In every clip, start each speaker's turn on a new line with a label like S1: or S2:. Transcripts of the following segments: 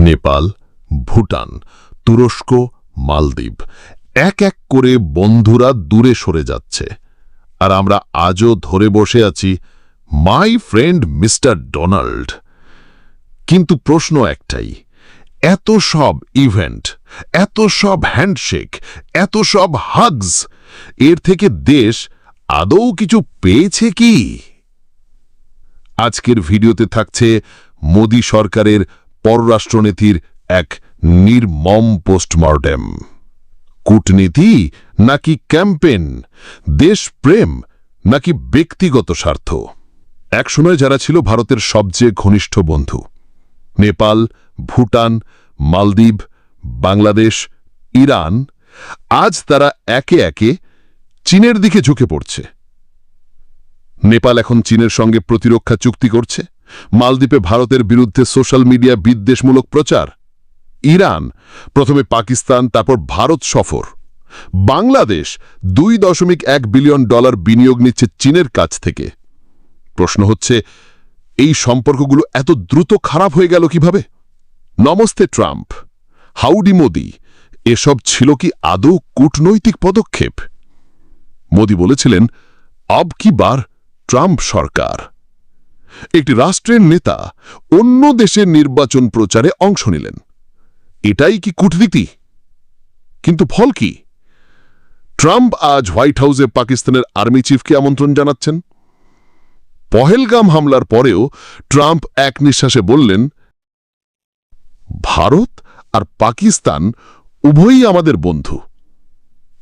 S1: নেপাল, ভুটান, তুরস্ক, মালদ্বীপ। এক এক করে বন্ধুরা দূরে সরে যাচ্ছে। আর আমরা আজও ধরে বসে আছি, মাই ফ্রেন্ড মিস্টার ডোনাল্ড। কিন্তু প্রশ্ন একটাই, এত সব ইভেন্ট, এত সব হ্যান্ডশেক, এত সব হাগস, এর থেকে দেশ আদৌ কিছু পেয়েছে কি? আজকের ভিডিওতে থাকছে মোদী সরকারের পররাষ্ট্রনীতির এক নির্মম পোস্টমর্টেম। কূটনীতি নাকি ক্যাম্পেন দেশপ্রেম নাকি ব্যক্তিগত স্বার্থ? একসময় যারা ছিল ভারতের সবচেয়ে ঘনিষ্ঠ বন্ধু, নেপাল, ভুটান, মালদ্বীপ, বাংলাদেশ, ইরান, আজ তারা একে একে চীনের দিকে ঝুঁকে পড়ছে। নেপাল এখন চীনের সঙ্গে প্রতিরক্ষা চুক্তি করছে। মালদ্বীপে ভারতের বিরুদ্ধে সোশ্যাল মিডিয়া বিদ্বেষমূলক প্রচার? ইরান। প্রথমে পাকিস্তান, তারপর ভারত সফর। বাংলাদেশ দুই দশমিক এক বিলিয়ন ডলার বিনিয়োগ নিচ্ছে চীনের কাছ থেকে। প্রশ্ন হচ্ছে, এই সম্পর্কগুলো এত দ্রুত খারাপ হয়ে গেল কীভাবে? নমস্তে ট্রাম্প। হাউডি মোদি, এসব ছিল কি আদৌ কূটনৈতিক পদক্ষেপ? মোদি বলেছিলেন, আব কি বার ট্রাম্প সরকার। একটি রাষ্ট্রের নেতা অন্য দেশের নির্বাচন প্রচারে অংশ নিলেন। এটাই কি কূটনীতি? কিন্তু ফল কি? ট্রাম্প আজ হোয়াইট হাউসে পাকিস্তানের আর্মি চিফকে আমন্ত্রণ জানাচ্ছেন। পহেলগাম হামলার পরেও ট্রাম্প এক নিঃশ্বাসে বললেন, ভারত আর পাকিস্তান উভয়ই আমাদের বন্ধু।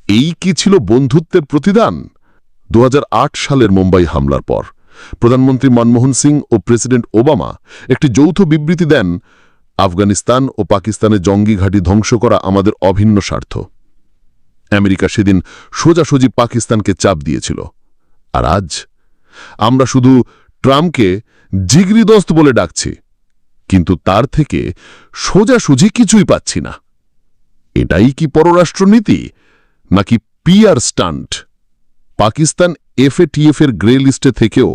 S1: এই কি ছিল বন্ধুত্বের প্রতিদান? দু হাজার আট সালের মুম্বাই হামলার পর। প্রধানমন্ত্রী মনমোহন সিং ও প্রেসিডেন্ট ওবামা একটি যৌথ বিবৃতি দেন, আফগানিস্তান ও পাকিস্তানের জঙ্গি ঘাঁটি ধ্বংস করা আমাদের অভিন্ন স্বার্থ। আমেরিকা সেদিন সোজাসুজি পাকিস্তানকে চাপ দিয়েছিল। আর আজ আমরা শুধু ট্রাম্পকে জিগরিদস্ত বলে ডাকছি, কিন্তু তার থেকে সোজাসুজি কিছুই পাচ্ছি না। এটাই কি পররাষ্ট্রনীতি, নাকি পিআর স্টান্ট? পাকিস্তান এফএটিএফ এর গ্রে লিস্টে থেকেও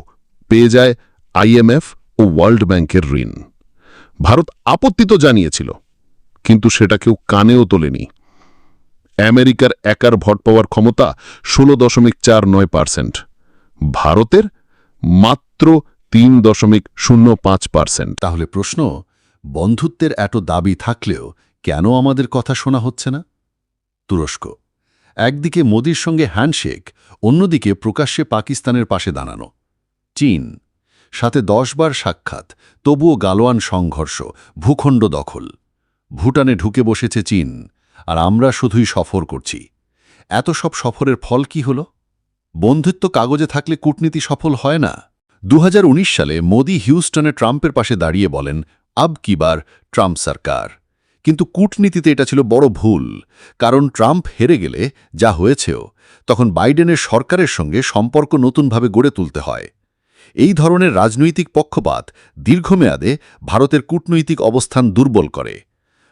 S1: পেয়ে যায় আইএমএফ ও ওয়ার্ল্ড ব্যাংকের ঋণ। ভারত আপত্তি তো জানিয়েছিল, কিন্তু সেটা কেউ কানেও তোলেনি। আমেরিকার একার ভোট পাওয়ার ক্ষমতা ষোলো দশমিক চার নয় পার্সেন্ট, ভারতের মাত্র তিন দশমিক শূন্য পাঁচ পার্সেন্ট।
S2: তাহলে প্রশ্ন, বন্ধুত্বের এত দাবি থাকলেও কেন আমাদের কথা শোনা হচ্ছে না? তুরস্ক, একদিকে মোদির সঙ্গে হ্যান্ডশেক, অন্যদিকে প্রকাশ্যে পাকিস্তানের পাশে দাঁড়ানো। চীন। সাথে দশবার সাক্ষাৎ, তবুও গালোয়ান সংঘর্ষ, ভূখণ্ড দখল। ভুটানে ঢুকে বসেছে চীন, আর আমরা শুধুই সফর করছি। এত সব সফরের ফল কি হল? বন্ধুত্ব কাগজে থাকলে কূটনীতি সফল হয় না? দু হাজার উনিশ সালে মোদি হিউস্টনে ট্রাম্পের পাশে দাঁড়িয়ে বলেন, আব কিবার ট্রাম্প সরকার। কিন্তু কূটনীতিতে এটা ছিল বড় ভুল, কারণ ট্রাম্প হেরে গেলে যা হয়েছেও, তখন বাইডেনের সরকারের সঙ্গে সম্পর্ক নতুনভাবে গড়ে তুলতে হয়। এই ধরনের রাজনৈতিক পক্ষপাত দীর্ঘমেয়াদে ভারতের কূটনৈতিক অবস্থান দুর্বল করে।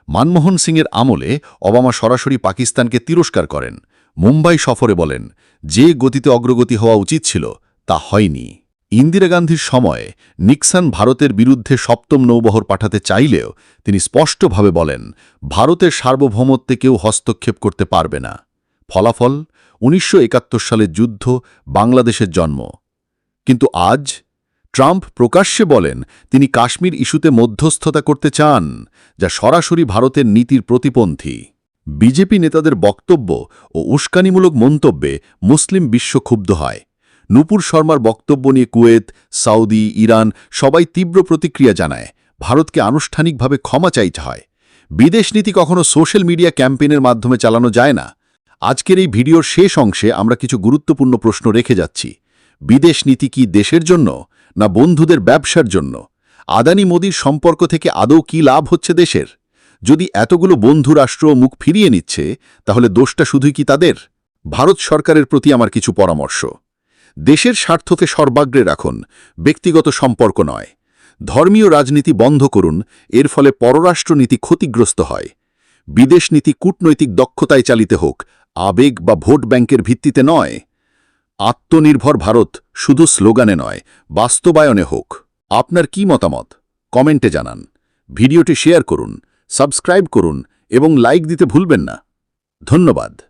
S2: মানমোহন সিংয়ের আমলে ওবামা সরাসরি পাকিস্তানকে তিরস্কার করেন। মুম্বাই সফরে বলেন, যে গতিতে অগ্রগতি হওয়া উচিত ছিল, তা হয়নি। ইন্দিরা গান্ধীর সময়ে নিক্সন ভারতের বিরুদ্ধে সপ্তম নৌবহর পাঠাতে চাইলেও তিনি স্পষ্টভাবে বলেন, ভারতের সার্বভৌমত্বে কেউ হস্তক্ষেপ করতে পারবে না। ফলাফল, উনিশশো সালের যুদ্ধ, বাংলাদেশের জন্ম। কিন্তু আজ ট্রাম্প প্রকাশ্যে বলেন তিনি কাশ্মীর ইস্যুতে মধ্যস্থতা করতে চান, যা সরাসরি ভারতের নীতির প্রতিপন্থী। বিজেপি নেতাদের বক্তব্য ও উস্কানিমূলক মন্তব্যে মুসলিম বিশ্ব ক্ষুব্ধ হয়। নূপুর শর্মার বক্তব্য নিয়ে কুয়েত সাউদি ইরান সবাই তীব্র প্রতিক্রিয়া জানায়। ভারতকে আনুষ্ঠানিকভাবে ক্ষমা চাইতে হয়। বিদেশ নীতি কখনো সোশ্যাল মিডিয়া ক্যাম্পেইনের মাধ্যমে চালানো যায় না। আজকের এই ভিডিওর শেষ অংশে আমরা কিছু গুরুত্বপূর্ণ প্রশ্ন রেখে যাচ্ছি। বিদেশ নীতি কি দেশের জন্য, না বন্ধুদের ব্যবসার জন্য? আদানি মোদির সম্পর্ক থেকে আদৌ কি লাভ হচ্ছে দেশের? যদি এতগুলো বন্ধু রাষ্ট্র মুখ ফিরিয়ে নিচ্ছে, তাহলে দোষটা শুধুই কি তাদের? ভারত সরকারের প্রতি আমার কিছু পরামর্শ। দেশের স্বার্থকে সর্বাগ্রে রাখুন, ব্যক্তিগত সম্পর্ক নয়। ধর্মীয় রাজনীতি বন্ধ করুন, এর ফলে পররাষ্ট্রনীতি ক্ষতিগ্রস্ত হয়। বিদেশ নীতি কূটনৈতিক দক্ষতায় চালিতে হোক, আবেগ বা ভোট ব্যাংকের ভিত্তিতে নয়। আত্মনির্ভর ভারত শুধু স্লোগানে নয়, বাস্তবায়নে হোক। আপনার কি মতামত? কমেন্টে জানান। ভিডিওটি শেয়ার করুন, সাবস্ক্রাইব করুন এবং লাইক দিতে ভুলবেন না। ধন্যবাদ।